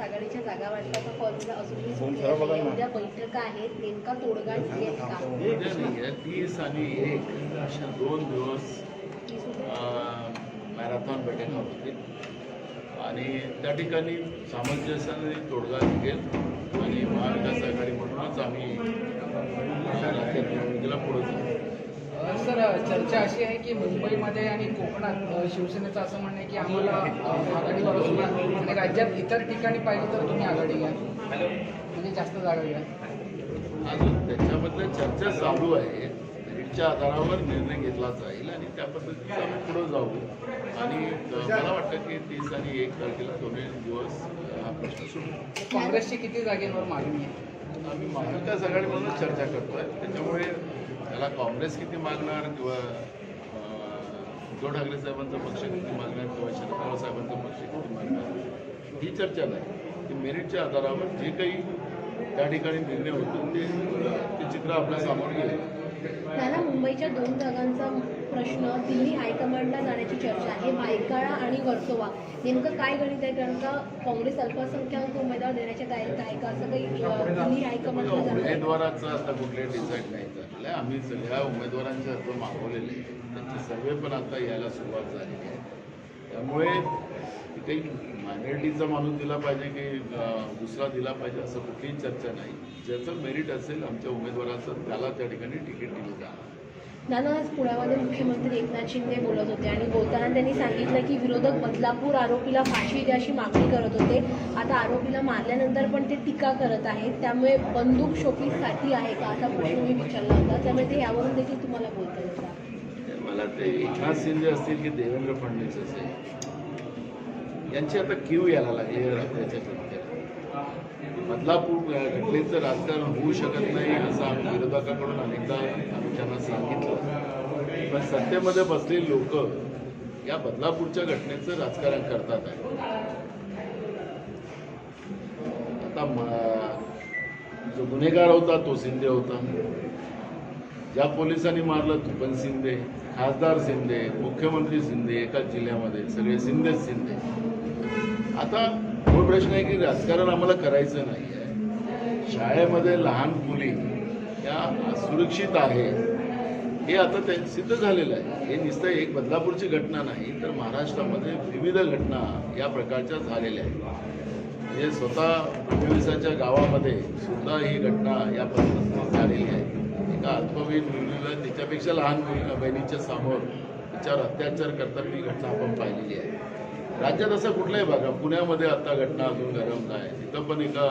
महाविकास आघाडीच्या जागा वाटपाचा फॉर्म्युला अजूनही. उद्या बैठका आहेत नेमका तोडगा निघेल का तीस आणि एक अशा दोन दिवस मॅरेथॉन बैठका होतील आणि त्या ठिकाणी सामंजस्याने तोडगा निघेल आणि महाविकास आघाडी म्हणूनच आम्ही पुढे जाऊ. सर चर्चा अशी आहे की मुंबईमध्ये आणि कोकणात शिवसेनेचं असं म्हणणं आहे की आम्हाला असू द्या आणि राज्यात इतर ठिकाणी पाहिजे तर तुम्ही आघाडी घ्या. म्हणजे जास्त जागा घ्या. अजून त्याच्याबद्दल चर्चा चालू आहे. मेरिटच्या आधारावर निर्णय घेतला जाईल आणि त्या पद्धतीने आम्ही पुढे जाऊ. आणि मला वाटतं की तीस आणि एक तारखेला दोन्ही दिवस हा प्रश्न सुटेल काँग्रेसची किती जागेवर मागणी आहे? आम्ही महाविकास आघाडी म्हणून चर्चा करतोय. त्याच्यामुळे त्याला काँग्रेस किती मागणार किंवा उद्धव ठाकरे साहेबांचा पक्ष किती मागणार किंवा शरद पवार साहेबांचा पक्ष किती मागणार? ही चर्चा नाही. ती मेरिटच्या आधारावर जे काही त्या ठिकाणी निर्णय होतो ते ते चित्र आपल्यासमोर येईल. त्याला मुंबईच्या दोन जागांचा प्रश्न दिल्ली हायकमांडला जाण्याची चर्चा आहे भायखळा आणि वर्सोवा. नेमकं काय गणित आहे? कारण का काँग्रेस अल्पसंख्याक उमेदवार देण्याच्या तयारीत आहे का? असं काही दिल्ली हायकमांडला? उमेदवाराचं आता कुठले डिसाईड नाही. झालेलं आहे आम्ही सगळ्या उमेदवारांचे अर्ज मागवलेले. त्यांचे सर्वे पण आता यायला सुरुवात झालेली आहे. त्यामुळे काही मायनॉरिटीचा माणूस दिला पाहिजे की दुसरा दिला पाहिजे असं कुठलीही चर्चा नाही. ज्याचं मेरिट असेल आमच्या उमेदवाराचं त्याला त्या ठिकाणी तिकीट दिलं जाणार. आज पुण्यामध्ये मुख्यमंत्री एकनाथ शिंदे बोलत होते आणि बोलताना त्यांनी सांगितलं की विरोधक बदलापूर आरोपीला फाशी द्या अशी मागणी करत होते. आता आरोपीला मारल्यानंतर पण ते टीका करत आहेत. त्यामुळे बंदूक शोपीसाठी आहे का? असा प्रश्न मी विचारला होता. त्यामुळे ते यावरून देखील तुम्हाला बोलता येईल मला ते एकनाथ शिंदे असतील की देवेंद्र फडणवीस असेल यांची आता क्यू यायला लागली बदलापूर घटनेचं राजकारण होऊ शकत नाही असं आम्ही विरोधकाकडून अनेकदा आम्ही त्यांना सांगितलं. पण सत्तेमध्ये बसलेली लोक या बदलापूरच्या घटनेचं राजकारण करतात आहे. आता जो गुन्हेगार होता तो शिंदे होता. ज्या पोलिसांनी मारलं तो पण शिंदे. खासदार शिंदे मुख्यमंत्री शिंदे एकाच जिल्ह्यामध्ये. सगळे शिंदेच शिंदे. आता मूळ प्रश्न आहे की राजकारण आम्हाला करायचं नाही आहे शाळेमध्ये लहान मुली या सुरक्षित आहे हे आता ते सिद्ध झालेलं आहे. हे नुसतं एक बदलापूरची घटना नाही तर महाराष्ट्रामध्ये विविध घटना या प्रकारच्या झालेल्या आहेत. म्हणजे स्वतः दिवसाच्या गावामध्ये सुद्धा ही घटना या पद्धतीने झालेली आहे. एका अल्पवयीन मुलीला तिच्यापेक्षा लहान मुलीला बहिणीच्या समोर तिच्यावर अत्याचार करताना ही घटना आपण पाहिलेली आहे. राज्यात असं कुठलाही बघा पुण्यामध्ये आता घटना अजून गरम आहे तिथं पण एका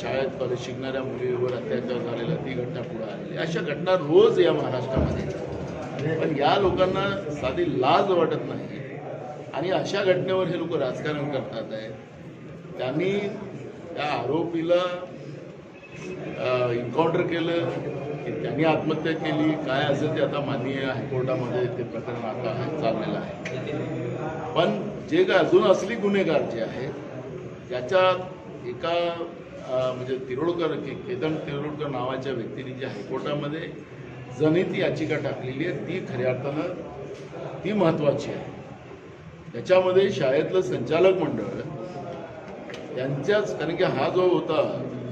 शाळेत कॉलेज शिकणाऱ्या मुलीवर अत्याचार झालेला ती घटना पुढे आलेली अशा घटना रोज या महाराष्ट्रामध्ये पण या लोकांना साधी लाज वाटत नाही. आणि अशा घटनेवर हे लोक राजकारण करतात आहे. त्यांनी त्या आरोपीला इन्काउंटर केलं की त्यांनी आत्महत्या केली. काय असेल ते आता माननीय हायकोर्टामध्ये ते प्रकरण आता चाललेलं आहे. पण जे काय अजून असली गुन्हेगार जे आहेत त्याच्यात एका म्हणजे तिरोडकर के केतन तिरोडकर नावाच्या व्यक्तीने जी हायकोर्टामध्ये जनहित याचिका टाकलेली आहे ती खऱ्या अर्थानं ती महत्त्वाची आहे. त्याच्यामध्ये शाळेतलं संचालक मंडळ त्यांच्याच कारण की हा जो होता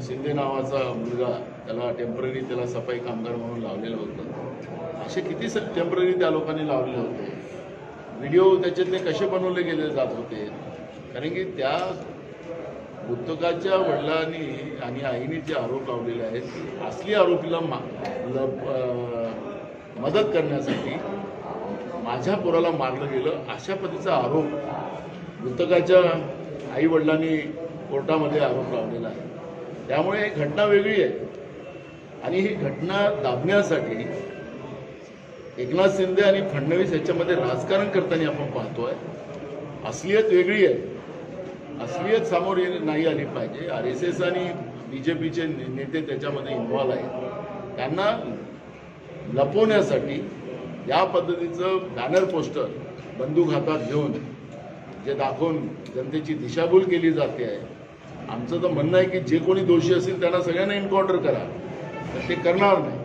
शिंदे नावाचा मुलगा त्याला टेंपररी त्याला सफाई कामगार म्हणून लावलेलं होतं. असे किती स टेंपररी त्या लोकांनी लावलेले होते. व्हिडिओ त्याच्यातले कसे बनवले गेले जात होते? कारण की त्या मृतकाच्या वडिलांनी आणि आईने जे आरोप लावलेले आहेत असली आरोपीला मा मदत करण्यासाठी माझ्या पोराला मारलं गेलं अशा पद्धतीचा आरोप मृतकाच्या आई वडिलांनी कोर्टामध्ये आरोप लावलेला आहे. त्यामुळे ही घटना वेगळी आहे. आणि ही घटना दाबण्यासाठी एकनाथ शिंदे आणि फडणवीस याच्यामध्ये राजकारण करताना आपण पाहतोय असलियत वेगळी आहे. असलियत समोर नाही आली पाहिजे. आर एस एस आणि बी जे पीचे नेते त्याच्यामध्ये इन्व्हॉल्व आहेत. त्यांना लपवण्यासाठी या पद्धतीचं बॅनर पोस्टर बंदूक हातात घेऊन जे दाखवून जनतेची दिशाभूल केली जाते आहे. आमचं तर म्हणणं आहे की जे कोणी दोषी असतील त्यांना सगळ्यांना एन्काउंटर करा. तर ते करणार नाही.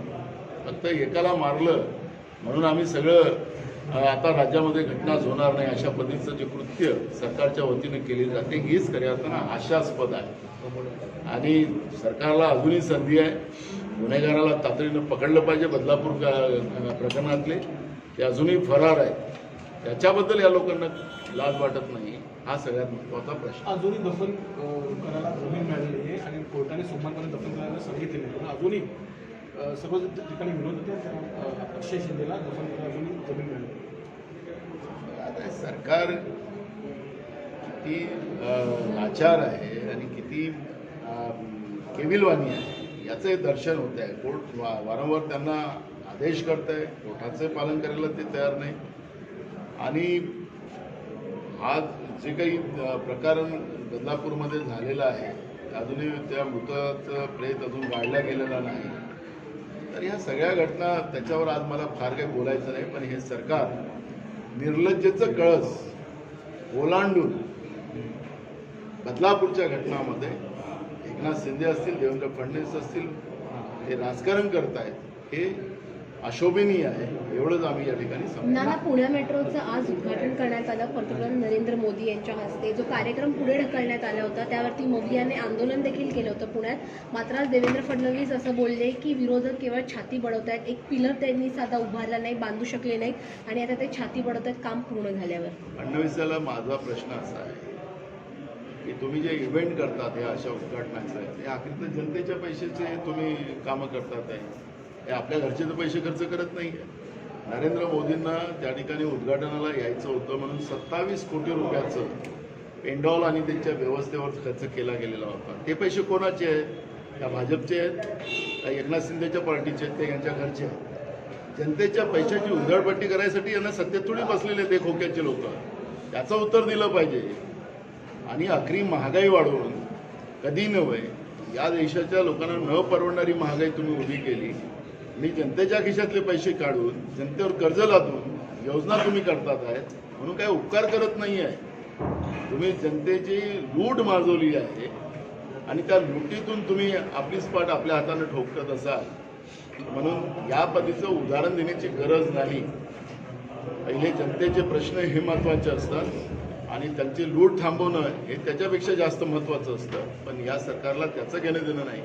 फक्त एकाला मारलं म्हणून आम्ही सगळं आता राज्यामध्ये घटनाच होणार नाही अशा पद्धतीचं जे कृत्य सरकारच्या वतीने केले जाते हीच खऱ्या अर्थानं आशास्पद आहे. आणि सरकारला अजूनही संधी आहे. गुन्हेगाराला तातडीनं पकडलं पाहिजे बदलापूर प्रकरणातले. ते अजूनही फरार आहेत. त्याच्याबद्दल या लोकांना लाज वाटत नाही हा सगळ्यात महत्त्वाचा प्रश्न. अजूनही दफन करायला जमीन मिळालेली आहे आणि कोर्टाने सोमवारपर्यंत दफन करायला सांगितलेलं आहे. पण अजूनही अ, सर्व ठिकाणी विरोध होते अक्षय शिंदेला दफन करायला जमीन मिळाली. आता सरकार किती लाचार आहे आणि किती केविलवाणी आहे याचं हे दर्शन होत आहे. कोर्ट वा- वारंवार त्यांना आदेश करत आहे कोर्टाचे पालन करायला ते तयार नाही. आणि हा जे काही प्रकरण बदलापूरमध्ये झालेला आहे अजूनही त्या मृताचं प्रेत अजून वाढल्या गेलेला नाही. तर ह्या सगळ्या घटना त्याच्यावर आज मला फार काही बोलायचं नाही पण हे सरकार निर्लज्जेचं कळस ओलांडून बदलापूरच्या घटनामध्ये एकनाथ शिंदे असतील देवेंद्र फडणवीस असतील हे राजकारण करतायत हे अशोभनीय आहे. एवढंच आम्ही या ठिकाणी नाना पुणे मेट्रोचं आज उद्घाटन करण्यात आलं. पंतप्रधान नरेंद्र मोदी यांच्या हस्ते. जो कार्यक्रम पुढे ढकलण्यात आला होता त्यावरती मोदी यांनी आंदोलन देखील केलं होतं पुण्यात. मात्र आज देवेंद्र फडणवीस असं बोलले की विरोधक केवळ छाती बडवत आहेत एक पिलर त्यांनी साधा उभारला नाही बांधू शकले नाही आणि आता ते छाती बडवत आहेत काम पूर्ण झाल्यावर. फडणवीसाला माझा प्रश्न असा आहे की तुम्ही जे इव्हेंट करतात या अशा उद्घाटनाचे ते अखेर जनतेच्या पैशाचे तुम्ही कामं करतात आहे हे आपल्या घरचे तर पैसे खर्च करत नाही नरेंद्र मोदींना त्या ठिकाणी उद्घाटनाला यायचं होतं म्हणून सत्तावीस कोटी रुपयाचं पेंडॉल आणि त्यांच्या व्यवस्थेवर खर्च केला गेलेला होता. ते पैसे कोणाचे आहेत? त्या भाजपचे आहेत? त्या एकनाथ शिंदेच्या पार्टीचे आहेत? ते यांच्या घरचे आहेत? जनतेच्या पैशाची उधळपट्टी करायसाठी यांना सत्तेत थोडी बसलेले ते खोक्याचे लोक. त्याचं उत्तर दिलं पाहिजे. आणि अखरी महागाई वाढवून कधी नव्हे या देशाच्या लोकांना न परवडणारी महागाई तुम्ही उभी केली. आणि जनतेच्या खिशातले पैसे काढून जनतेवर कर्ज लादून योजना तुम्ही करतात आहेत म्हणून काय उपकार करत नाही आहे तुम्ही जनतेची लूट माजवली आहे आणि त्या लुटीतून तुम्ही आपली स्पाट आपल्या हाताने ठोकत असाल म्हणून या पद्धतीचं उदाहरण देण्याची गरज नाही. पहिले जनतेचे प्रश्न हे महत्त्वाचे असतात आणि त्यांची लूट थांबवणं हे त्याच्यापेक्षा जास्त महत्त्वाचं असतं. पण या सरकारला त्याचं घेणं देणं नाही.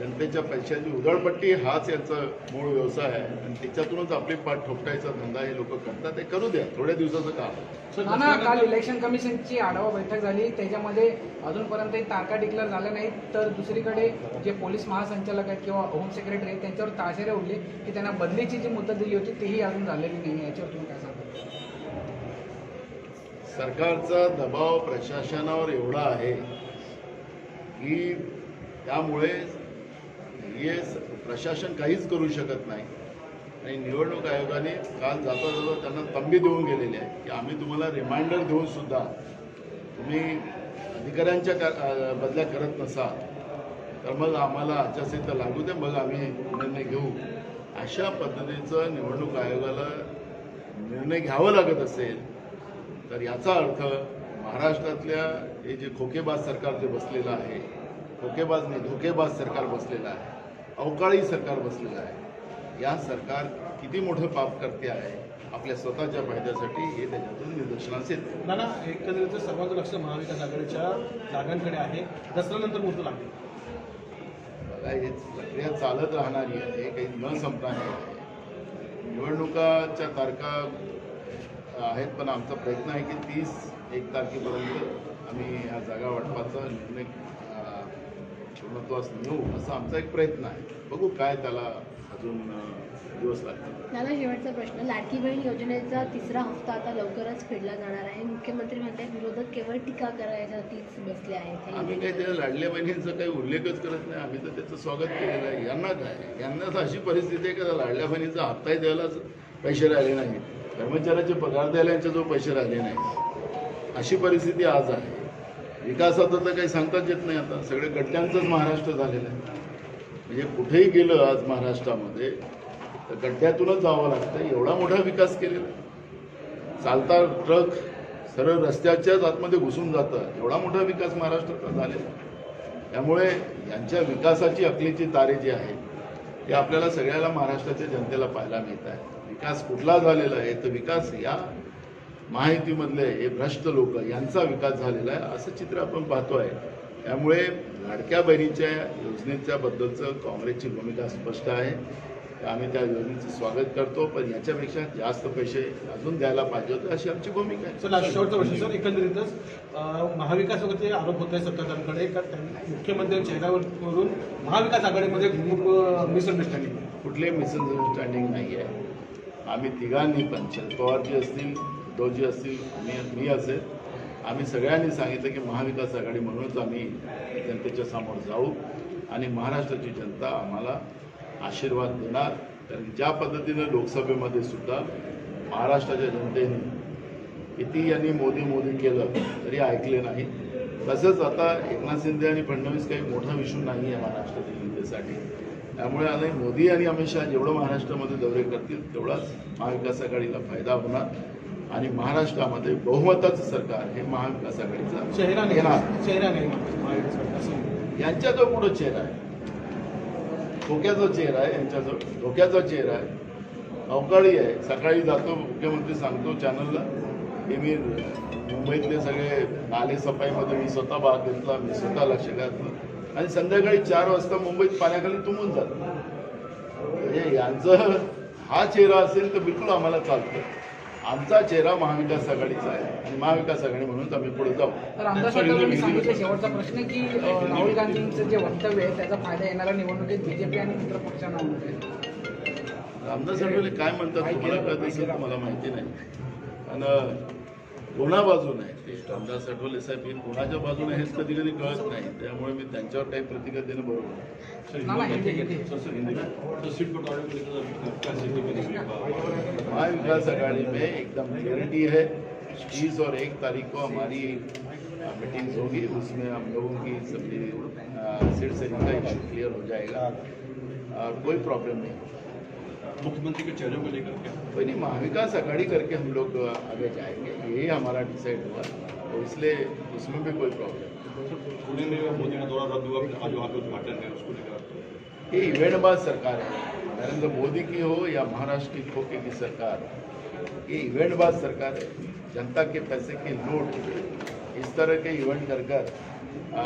जनतेच्या पैशाची उधळपट्टी हाच याचा मूळ व्यवसाय आहे. आणि त्याच्यातूनच आपली पाठ ठोकटायचा धंदा हे लोक करतात. ते करू द्या. थोड्या दिवसाचं काम काल इलेक्शन कमिशनची आढावा बैठक झाली. त्याच्यामध्ये अजूनपर्यंत तारखा डिक्लेअर झाल्या नाहीत. तर दुसरीकडे जे पोलीस महासंचालक आहेत किंवा होम सेक्रेटरी आहेत त्यांच्यावर ताशेरे उडले की त्यांना बदलीची जी मुदत दिली होती तेही अजून झालेली नाही याच्यावर तुम्ही काय सांगता? सरकारचा दबाव प्रशासनावर एवढा आहे की त्यामुळे हे प्रशासन काहीच करू शकत नाही. आणि निवडणूक आयोगाने काल जाता जाता त्यांना तंबी देऊन गेलेली आहे की आम्ही तुम्हाला रिमाइंडर देऊन सुद्धा तुम्ही अधिकाऱ्यांच्या का- बदल्या करत नसाल तर मग आम्हाला आचारसंहिता लागू दे मग आम्ही निर्णय घेऊ. अशा पद्धतीचं निवडणूक आयोगाला निर्णय घ्यावं लागत असेल तर याचा अर्थ महाराष्ट्रातल्या हे जे खोकेबाज सरकार जे बसलेलं आहे खोकेबाज नाही धोकेबाज सरकार बसलेलं आहे. अवकाळी सरकार बसलेलं आहे. या सरकार किती मोठं पाप करते आहे आपल्या स्वतःच्या फायद्यासाठी हे त्याच्यातून निदर्शनास येते. नाना एकंदरीत सर्वांचं लक्ष महाविकास आघाडीच्या जागांकडे आहे. दसऱ्यानंतर मुहूर्त लागेल. बघा ही प्रक्रिया चालत राहणारी आहे काही न संपणारी आहे. निवडणुकाच्या तारखा आहेत पण आमचा प्रयत्न आहे की तीस एक तारखेपर्यंत आम्ही ह्या जागा वाटपाचा निर्णय पूर्णत्वास नेऊ असा आमचा एक प्रयत्न आहे. बघू काय त्याला अजून दिवस लागतात. नाना शेवटचा प्रश्न. लाडकी बहीण योजनेचा तिसरा हप्ता आता लवकरच फेडला जाणार आहे. मुख्यमंत्री म्हणतात विरोधक केवळ टीका करायसाठीच बसले आम्ही काही योजनेवर. त्या लाडल्या बहिणींचा काही उल्लेखच करत नाही. आम्ही तर त्याचं स्वागत केलेलं आहे. यांना काय? यांना तर अशी परिस्थिती आहे की त्या लाडल्या बहिणीचा हप्ताही द्यायलाच पैसे राहिले नाहीत. कर्मचाऱ्याचे पगार द्यायला यांच्याजवळ पैसे राहिले नाहीत. अशी परिस्थिती आज आहे. विकासाचं तर काही सांगताच येत नाही आता. सगळे गड्ड्यांचंच महाराष्ट्र झालेलं आहे. म्हणजे कुठेही गेलं आज महाराष्ट्रामध्ये तर गड्ड्यातूनच जावं लागतं एवढा मोठा विकास केलेला चालता ट्रक सरळ रस्त्याच्याच आतमध्ये घुसून जातं. एवढा मोठा विकास महाराष्ट्राचा झालेला त्यामुळे यांच्या विकासाची अकलीची तारे जी आहे ते आपल्याला सगळ्याला महाराष्ट्राच्या जनतेला पाहायला मिळत आहे विकास कुठला झालेला आहे? तर विकास या महायुतीमधले हे भ्रष्ट लोक यांचा विकास झालेला आहे असं चित्र आपण पाहतो आहे त्यामुळे लाडक्या बहिणीच्या योजनेच्या बद्दलचं काँग्रेसची भूमिका स्पष्ट आहे. आम्ही त्या योजनेचं स्वागत करतो पण याच्यापेक्षा जास्त पैसे अजून द्यायला पाहिजे होते अशी आमची भूमिका आहे. शेवटचा प्रश्न सर एकंदरीतच महाविकास वगैरे आरोप होत आहे सत्ताधाऱ्यांकडे का त्यांनी मुख्यमंत्र्यांच्या चेहऱ्यावरून महाविकास आघाडीमध्ये खूप मिसअंडरस्टँडिंग कुठलेही मिसअंडरस्टँडिंग नाही आहे आम्ही तिघांनी पण शरद पवारजी असतील उद्धवजी असतील मी मी असेल. आम्ही सगळ्यांनी सांगितलं की महाविकास आघाडी म्हणूनच आम्ही जनतेच्या समोर जाऊ आणि महाराष्ट्राची जनता आम्हाला आशीर्वाद देणार. कारण ज्या पद्धतीनं लोकसभेमध्ये सुद्धा महाराष्ट्राच्या जनतेने किती यांनी मोदी मोदी केलं तरी ऐकले नाही. तसंच आता एकनाथ शिंदे आणि फडणवीस काही मोठा विषय नाही आहे महाराष्ट्रातील जनतेसाठी. त्यामुळे आता मोदी आणि अमित शहा जेवढं महाराष्ट्रामध्ये दौरे करतील तेवढाच महाविकास आघाडीला फायदा होणार. आणि महाराष्ट्रामध्ये बहुमताचं सरकार हे महाविकास आघाडीचं चेहरा येणार. चेहरा नाही. महाविकास आघाडी असं यांच्या जो पुढं चेहरा आहे? धोक्याचा चेहरा आहे यांच्याजवळ. धोक्याचा चेहरा आहे. अवकाळी आहे. सकाळी जातो मुख्यमंत्री सांगतो चॅनलला की मी मुंबईतले सगळे नाले सफाईमध्ये मी स्वतः भाग घेतला मी स्वतः लक्ष घातलं. आणि संध्याकाळी चार वाजता मुंबईत पाण्याखाली तुंबून जातं. म्हणजे यांचं हा चेहरा असेल तर बिलकुल आम्हाला चालतं. आमचा चेहरा महाविकास आघाडीचा आहे. आणि महाविकास आघाडी म्हणून आम्ही पुढे जाऊ. तर आमदार साहेबांनी सांगितलं शेवटचा प्रश्न की राहुल गांधींचं जे वक्तव्य आहे त्याचा फायदा येणाऱ्या निवडणुकीत बीजेपी आणि मित्र पक्षांना होणार आहे रामदास आठवले काय म्हणतात तुम्हाला कळत असेल मला माहिती नाही. आणि कोणा बाजूने ते रामदास आठवले साहेब हे कोणाच्या बाजूने हेच कधी कधी कळत नाही. त्यामुळे मी त्यांच्यावर काही प्रतिक्रिया देणं बरोबर हिंदी, हिंदी. महाविकास आघाड़ी में एकदम क्लियरिटी है तीस और एक तारीख को हमारी मीटिंग होगी। उसमें हम लोगों की सभी सीट सेटिंग का इशू क्लियर हो जाएगा और कोई प्रॉब्लम नहीं। मुख्यमंत्री के चेहरे को लेकर क्या? कोई नहीं महाविकास आघाड़ी करके हम लोग आगे जाएँगे यही हमारा डिसाइड हुआ। तो इसलिए उसमें भी कोई प्रॉब्लम नहीं। पुणे में मोदी का दौरा रद्द हुआ आज वहाँ पे उद्घाटन है उसको लेकर ये इवेंटबाज सरकार है। नरेंद्र मोदी की हो या महाराष्ट्र की खोके की सरकार ये इवेंटबाज सरकार है। जनता के पैसे की लूट इस तरह के इवेंट कर कर आ,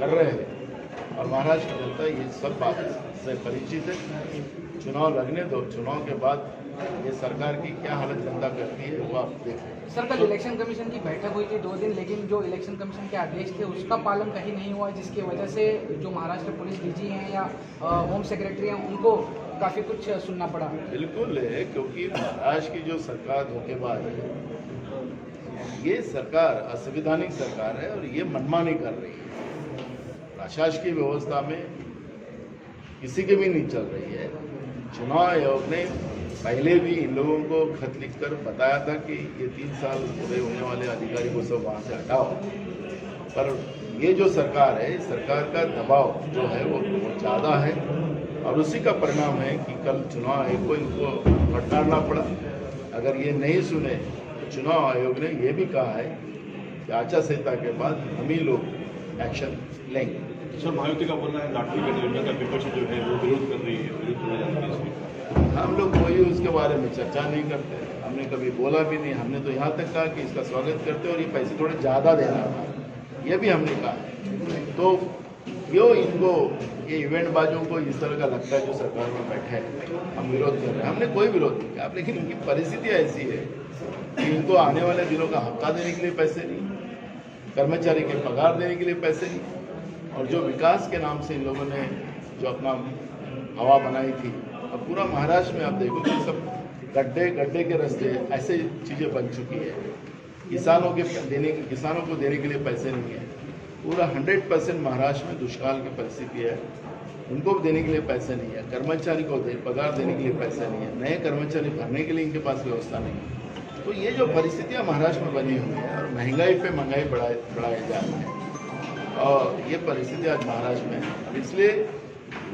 कर रहे हैं। और महाराष्ट्र की जनता ये सब बात से परिचित है। चुनाव लगने दो चुनाव के बाद ये सरकार की क्या हालत जनता करती है वो आप देखें। सर कल इलेक्शन कमीशन की बैठक हुई थी दो दिन लेकिन जो इलेक्शन कमीशन के आदेश थे उसका पालन कहीं नहीं हुआ जिसकी वजह से जो महाराष्ट्र पुलिस डीजी हैं या होम सेक्रेटरी हैं उनको काफ़ी कुछ सुनना पड़ा। बिल्कुल है क्योंकि महाराष्ट्र की जो सरकार धोखेबाज है ये सरकार असंवैधानिक सरकार है और ये मनमानी कर रही है। प्रशासकीय व्यवस्था में किसी की भी नहीं चल रही है। चुनाव आयोग ने पहले भी इन लोगों को खत लिखकर बताया था कि ये तीन साल पूरे होने वाले अधिकारी को सब वहाँ से हटाओ। पर ये जो सरकार है, सरकार का दबाव जो है वो बहुत ज़्यादा है और उसी का परिणाम है कि कल चुनाव आयोग को इनको फटकारना पड़ा। अगर ये नहीं सुने तो चुनाव आयोग ने ये भी कहा है कि आचार संहिता के बाद हम ही लोग एक्शन लेंगे। सर, मायावती का बोलना है लाटरी का विपक्ष जो है, वो विरोध कर रही है, विरोध है हम लोग कोई उसके बारे में चर्चा नहीं करते। हमने कभी बोला भी नहीं, हमने तो यहाँ तक कहा कि इसका स्वागत करते और ये पैसे थोड़े ज़्यादा देना था ये भी हमने कहा। तो क्यों इनको, ये इवेंट बाजों को इस तरह का लगता है जो सरकार में बैठे हैं। हम विरोध कर रहे हैं। हमने कोई विरोध नहीं किया। लेकिन इनकी परिस्थिति ऐसी है कि इनको आने वाले दिनों का हफ़्ता देने के लिए पैसे नहीं, कर्मचारी के पगार देने के लिए पैसे नहीं। और जो विकास के नाम से इन लोगों ने जो अपना हवा बनाई थी, अब पूरा महाराष्ट्र में आप देखो कि सब गड्ढे गड्ढे के रास्ते ऐसे चीज़ें बन चुकी है। किसानों के देने, किसानों को देने के लिए पैसे नहीं है। पूरा हंड्रेड परसेंट महाराष्ट्र में दुष्काल की परिस्थिति है। उनको देने के लिए पैसे नहीं है। कर्मचारी को दे, पगार देने के लिए पैसे नहीं है। नए कर्मचारी भरने के लिए इनके पास व्यवस्था नहीं है। तो ये जो परिस्थितियाँ महाराष्ट्र में बनी हुई है और महँगाई पे महँगाई बढ़ाए बढ़ाए जा रहे हैं। और ये परिस्थिति आज महाराष्ट्र में है। इसलिए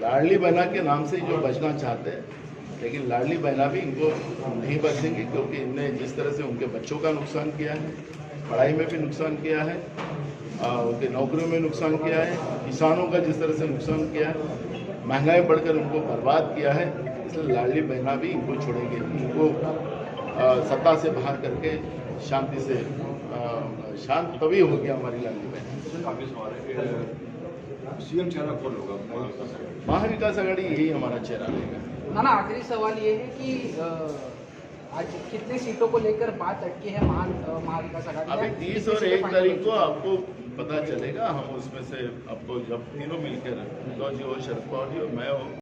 लाडली बहना के नाम से जो बचना चाहते हैं, लेकिन लाडली बहना भी इनको नहीं बचेंगे, क्योंकि इनने जिस तरह से उनके बच्चों का नुकसान किया है, पढ़ाई में भी नुकसान किया है उनके नौकरियों में नुकसान किया है, किसानों का जिस तरह से नुकसान किया है, महँगाई बढ़कर उनको बर्बाद किया है, इसलिए लाडली बहना भी इनको छोड़ेंगे, इनको सत्ता से बाहर करके शांति से शांत तभी होगी हमारी लाडली बहन आगे सीएम चेहरा कौन होगा? महाविकास आघाड़ी? यही हमारा चेहरा रहेगा। ना ना आखिरी सवाल ये है कि आज कितने सीटों को लेकर बात अटकी है महा अ, महाविकास आघाड़ी अभी तीस और एक तारीख को आपको पता चलेगा हम उसमें से आपको जब तीनों मिलकर हो शरद पवार जी और मैं हो।